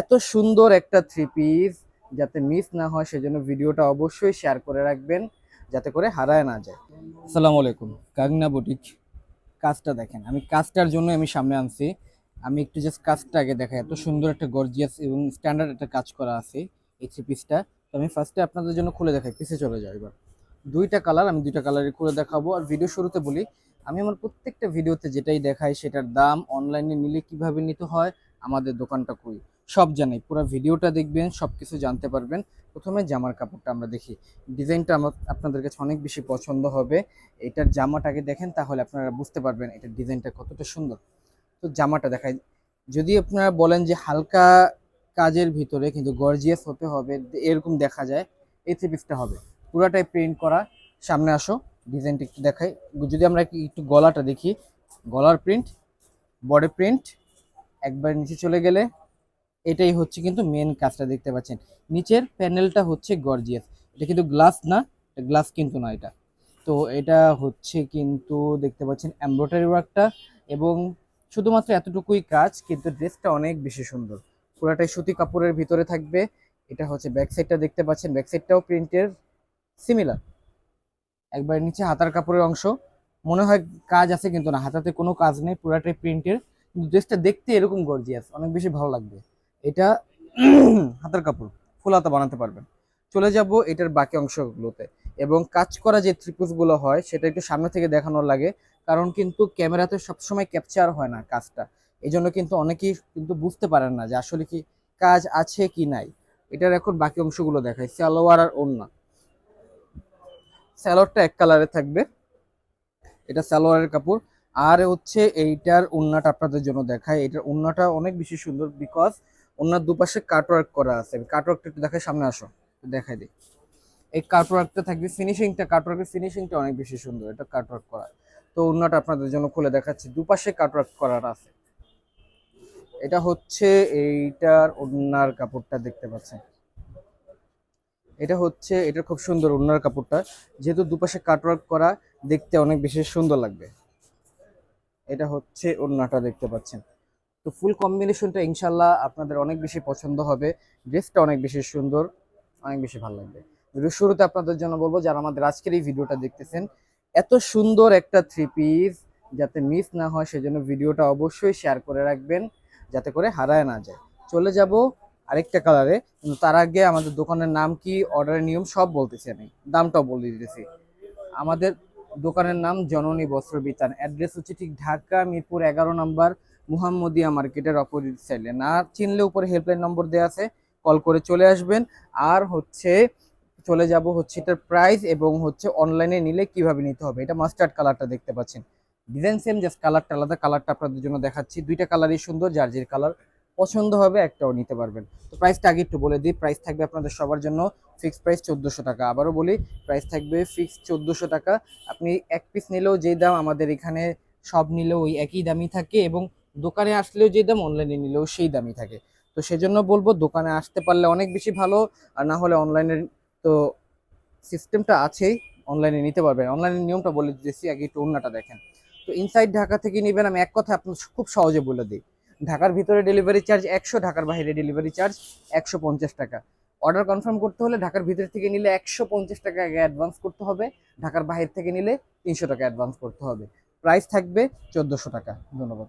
এত সুন্দর একটা থ্রি পিস যাতে মিস না হয়, সেজন্য ভিডিওটা অবশ্যই শেয়ার করে রাখবেন, যাতে করে হারায় না যায়। আসসালামু আলাইকুম কাগনা বুটিক কাজটা দেখেন। আমি কাজটার জন্য আমি সামনে আনছি। আমি একটু জাস্ট কাজটা আগে দেখাই। এত সুন্দর একটা গর্জিয়াস এবং স্ট্যান্ডার্ড একটা কাজ করা আছে এই থ্রি পিসটা তো আমি ফার্স্টে আপনাদের জন্য খুলে দেখাই, পিছে চলে যাই এবার। দুইটা কালার আমি দুইটা কালারে খুলে দেখাবো। আর ভিডিও শুরুতে বলি, আমি আমার প্রত্যেকটা ভিডিওতে যেটাই দেখাই, সেটার দাম অনলাইনে নিলে কীভাবে নিতে হয় আমাদের দোকানটা করি। সব জানাই, পুরো ভিডিওটা দেখবেন সব কিছু জানতে পারবেন। প্রথমে জামার কাপড়টা আমরা দেখি। ডিজাইনটা আমার, আপনাদের কাছে অনেক বেশি পছন্দ হবে। এটার জামাটাকে দেখেন, তাহলে আপনারা বুঝতে পারবেন এটার ডিজাইনটা কতটা সুন্দর। তো জামাটা দেখাই। যদি আপনারা বলেন যে হালকা কাজের ভিতরে কিন্তু গর্জিয়াস হতে হবে, এরকম দেখা যায়, এই থ্রি পিসটা হবে। পুরাটাই প্রিন্ট করা। সামনে আসো, ডিজাইনটা একটু দেখাই। যদি আমরা একটু গলাটা দেখি, গলার প্রিন্ট বডি প্রিন্ট একবার নিচে চলে গেলে এটাই হচ্ছে কিন্তু মেন কাজটা দেখতে পাচ্ছেন। নিচের প্যানেলটা হচ্ছে গর্জিয়াস এটা কিন্তু গ্লাস না গ্লাস কিন্তু না এটা। তো এটা হচ্ছে কিন্তু দেখতে পাচ্ছেন এমব্রয়ডারি ওয়ার্কটা এবং শুধুমাত্র এতটুকুই কাজ, কিন্তু ড্রেসটা অনেক বেশি সুন্দর। পুরাটাই সুতি কাপড়ের ভিতরে থাকবে। এটা হচ্ছে ব্যাক সাইডটা দেখতে পাচ্ছেন। ব্যাক সাইডটাও প্রিন্টের সিমিলার একবার নিচে হাতার কাপড়ের অংশ। মনে হয় কাজ আছে কিন্তু না, হাতাতে কোনো কাজ নেই, পুরাটাই প্রিন্টের ড্রেসটা দেখতে এরকম গর্জিয়াস অনেক বেশি ভালো লাগবে। এটা হাতার কাপড়, ফুল হাতা বানাতে পারবেন। চলে যাব এটার বাকি অংশগুলোতে এবং কাজ করা যে গুলো হয়, সেটা একটু সামনে থেকে দেখানোর লাগে, কারণ কিন্তু ক্যামেরাতে সবসময় ক্যাপচার হয় না কাজটা। এই জন্য কিন্তু অনেকেই কিন্তু বুঝতে পারেন না যে আসলে কি কাজ আছে কি নাই। এটার এখন বাকি অংশগুলো দেখায় সালোয়ার আর ওড়না স্যালোয়ারটা এক কালারে থাকবে। এটা সালোয়ারের কাপড়। আর হচ্ছে এইটার ওড়নাটা আপনাদের জন্য দেখায় এটার ওড়নাটা অনেক বেশি সুন্দর বিকজ ওনার দুপাশে কাটওয়ার্ক করা আছে। কাটওয়ার্কটা একটু দেখায় সামনে আসো দেখাই দিই। এই কাটওয়ার্কটা থাকবে ফিনিশিংটা কাটওয়ার্কের ফিনিশিংটা অনেক বেশি সুন্দর, এটা কাটওয়ার্ক করা। তো ওড়নাটা আপনাদের জন্য খুলে দেখাচ্ছি, দুপাশে কাটওয়ার্ক করার আছে। এটা হচ্ছে এইটার ওড়নার কাপড়টা দেখতে পাচ্ছেন। এটা হচ্ছে, এটা খুব সুন্দর ওড়নার কাপড়টা। যেহেতু দুপাশে কাটওয়ার্ক করা, দেখতে অনেক বেশি সুন্দর লাগবে। এটা হচ্ছে ওড়নাটা দেখতে পাচ্ছেন। তো ফুল কম্বিনেশনটা ইনশাল্লাহ আপনাদের অনেক বেশি পছন্দ হবে। ড্রেসটা অনেক বেশি সুন্দর, অনেক বেশি ভালো লাগবে। ভিডিও শুরুতে আপনাদের জন্য বলব যারা আমাদের আজকের এই ভিডিওটা দেখতেছেন, এত সুন্দর একটা থ্রি পিস যাতে মিস না হয়, সেজন্য ভিডিওটা অবশ্যই শেয়ার করে রাখবেন, যাতে করে হারায় না যায়। চলে যাব আরেকটা কালারে কিন্তু তার আগে আমাদের দোকানের নাম কি অর্ডারের নিয়ম সব বলতেছি আমি। দামটাও বলে দিতেছি। আমাদের দোকানের নাম জননী বস্ত্র বিতান। অ্যাড্রেস হচ্ছে ঠিক ঢাকা, মিরপুর এগারো নম্বর মুহাম্মদিয়া মার্কেটের অপোজিট সাইডে। না চিনলে উপরে হেল্পলাইন নম্বর দেওয়া আছে, কল করে চলে আসবেন। আর হচ্ছে চলে যাব হচ্ছে এটার প্রাইস এবং হচ্ছে অনলাইনে নিলে কীভাবে নিতে হবে, এটা মাস্টার্ড কালারটা দেখতে পাচ্ছেন। ডিজাইন সেম জাস্ট কালারটা আলাদা কালারটা আপনাদের জন্য দেখাচ্ছি। দুইটা কালারই সুন্দর, যার যে কালার পছন্দ হবে একটাও নিতে পারবেন। তো প্রাইসটা আগে একটু বলে দিই প্রাইস থাকবে আপনাদের সবার জন্য ফিক্সড প্রাইস চোদ্দোশো টাকা। আবারও বলি প্রাইস থাকবে ফিক্সড চোদ্দোশো টাকা। আপনি এক পিস নিলেও যেই দাম আমাদের এখানে সব নিলেও ওই একই দামই থাকে এবং দোকানে আসলেও যে দাম অনলাইনে নিলেও সেই দামই থাকে। তো সেজন্য বলব, দোকানে আসতে পারলে অনেক বেশি ভালো, আর না হলে অনলাইনের তো সিস্টেমটা আছেই অনলাইনে নিতে পারবেন। অনলাইনের নিয়মটা বলে দিতেছি, আগে একটু অন্যটা দেখেন। তো ইনসাইড ঢাকা থেকে নেবেন, আমি এক কথা আপনার খুব সহজে বলে দিই। ঢাকার ভিতরে ডেলিভারি চার্জ একশো, ঢাকার বাইরে ডেলিভারি চার্জ একশো পঞ্চাশ টাকা। অর্ডার কনফার্ম করতে হলে ঢাকার ভিতর থেকে নিলে একশো পঞ্চাশ টাকা আগে অ্যাডভান্স করতে হবে। ঢাকার বাহির থেকে নিলে তিনশো টাকা অ্যাডভান্স করতে হবে। প্রাইস থাকবে চোদ্দোশো টাকা। ধন্যবাদ।